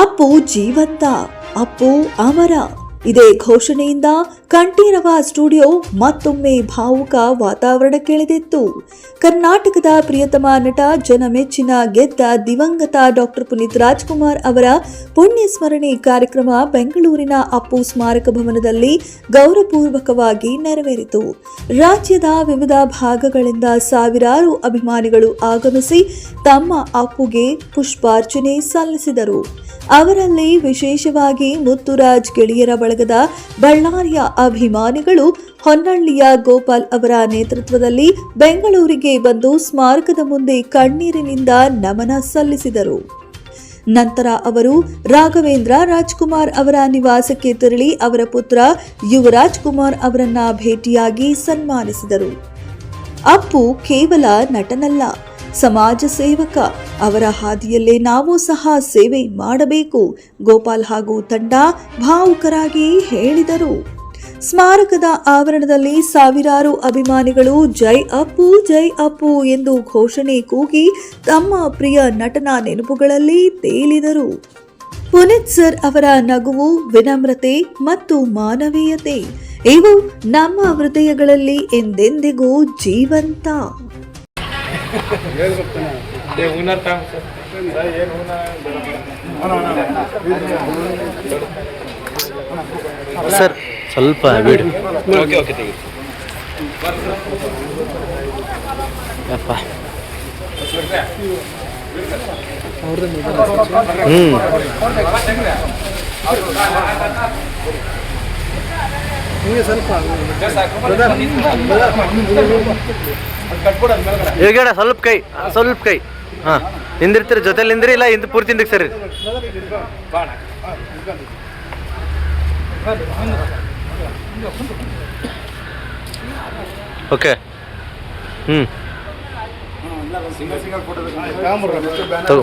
ಅಪ್ಪು ಜೀವಂತ ಅಪ್ಪು ಅಮರ ಇದೇ ಘೋಷಣೆಯಿಂದ ಕಂಠೀರವ ಸ್ಟುಡಿಯೋ ಮತ್ತೊಮ್ಮೆ ಭಾವುಕ ವಾತಾವರಣಕ್ಕೆಳೆದಿತ್ತು ಕರ್ನಾಟಕದ ಪ್ರಿಯತಮ ನಟ ಜನಮೆಚ್ಚಿನ ಗೆದ್ದ ದಿವಂಗತ ಡಾಕ್ಟರ್ ಪುನೀತ್ ರಾಜ್ಕುಮಾರ್ ಅವರ ಪುಣ್ಯ ಸ್ಮರಣೆ ಕಾರ್ಯಕ್ರಮ ಬೆಂಗಳೂರಿನ ಅಪ್ಪು ಸ್ಮಾರಕ ಭವನದಲ್ಲಿ ಗೌರವಪೂರ್ವಕವಾಗಿ ನೆರವೇರಿತು. ರಾಜ್ಯದ ವಿವಿಧ ಭಾಗಗಳಿಂದ ಸಾವಿರಾರು ಅಭಿಮಾನಿಗಳು ಆಗಮಿಸಿ ತಮ್ಮ ಅಪ್ಪುಗೆ ಪುಷ್ಪಾರ್ಚನೆ ಸಲ್ಲಿಸಿದರು. ಅವರಲ್ಲಿ ವಿಶೇಷವಾಗಿ ಮುತ್ತುರಾಜ್ ಗೆಳೆಯರ ಬಳಗದ ಬಳ್ಳಾರಿಯ ಅಭಿಮಾನಿಗಳು ಹೊನ್ನಳ್ಳಿಯ ಗೋಪಾಲ್ ಅವರ ನೇತೃತ್ವದಲ್ಲಿ ಬೆಂಗಳೂರಿಗೆ ಬಂದು ಸ್ಮಾರಕದ ಮುಂದೆ ಕಣ್ಣೀರಿನಿಂದ ನಮನ ಸಲ್ಲಿಸಿದರು. ನಂತರ ಅವರು ರಾಘವೇಂದ್ರ ರಾಜ್ಕುಮಾರ್ ಅವರ ನಿವಾಸಕ್ಕೆ ತೆರಳಿ ಅವರ ಪುತ್ರ ಯುವರಾಜ್ ಕುಮಾರ್ ಅವರನ್ನ ಭೇಟಿಯಾಗಿ ಸನ್ಮಾನಿಸಿದರು. ಅಪ್ಪು ಕೇವಲ ನಟನಲ್ಲ. ಸಮಾಜ ಸೇವಕ, ಅವರ ಹಾದಿಯಲ್ಲೇ ನಾವು ಸಹ ಸೇವೆ ಮಾಡಬೇಕು, ಗೋಪಾಲ್ ಹಾಗೂ ತಂಡ ಭಾವುಕರಾಗಿ ಹೇಳಿದರು. ಸ್ಮಾರಕದ ಆವರಣದಲ್ಲಿ ಸಾವಿರಾರು ಅಭಿಮಾನಿಗಳು ಜೈ ಅಪ್ಪು ಜೈ ಅಪ್ಪು ಎಂದು ಘೋಷಣೆ ಕೂಗಿ ತಮ್ಮ ಪ್ರಿಯ ನಟನ ನೆನಪುಗಳಲ್ಲಿ ತೇಲಿದರು. ಪುನೀತ್ ಸರ್ ಅವರ ನಗುವು, ವಿನಮ್ರತೆ ಮತ್ತು ಮಾನವೀಯತೆ, ಇವು ನಮ್ಮ ಹೃದಯಗಳಲ್ಲಿ ಎಂದೆಂದಿಗೂ ಜೀವಂತ. ಸರ್ ಸ್ವಲ್ಪ ಬಿಡಿ. ಓಕೆ ಓಕೆ ಯಪ್ಪ. ಹ್ಞೂ ಹಿಂಗೆ ಸ್ವಲ್ಪ ಕೈ ಸ್ವಲ್ಪ ಕೈ. ಹಾಂ ಹಿಂದಿರ್ತೀರಿ ಜೊತೆಲಿ ನಿಂದ್ರಿ ಇಲ್ಲ ಹಿಂದೆ ಪೂರ್ತಿ ಹಿಂದಕ್ಕೆ ಸರಿ. ಓಕೆ. ಹ್ಞೂ ತಗೋ.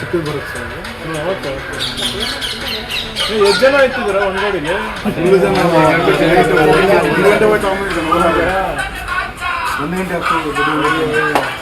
ಚಿಕ್ಕದು ಬರುತ್ತೆ. ಸರ್ ಎಷ್ಟು ಜನ ಆಯ್ತಿದ್ದೀರ ಒಂದು ಗಾಡಿಗೆ ಒಂದು ಜನ. ಒಂದು ಗಂಟೆ ಒಂದು ಗಂಟೆ ಆಗ್ತದೆ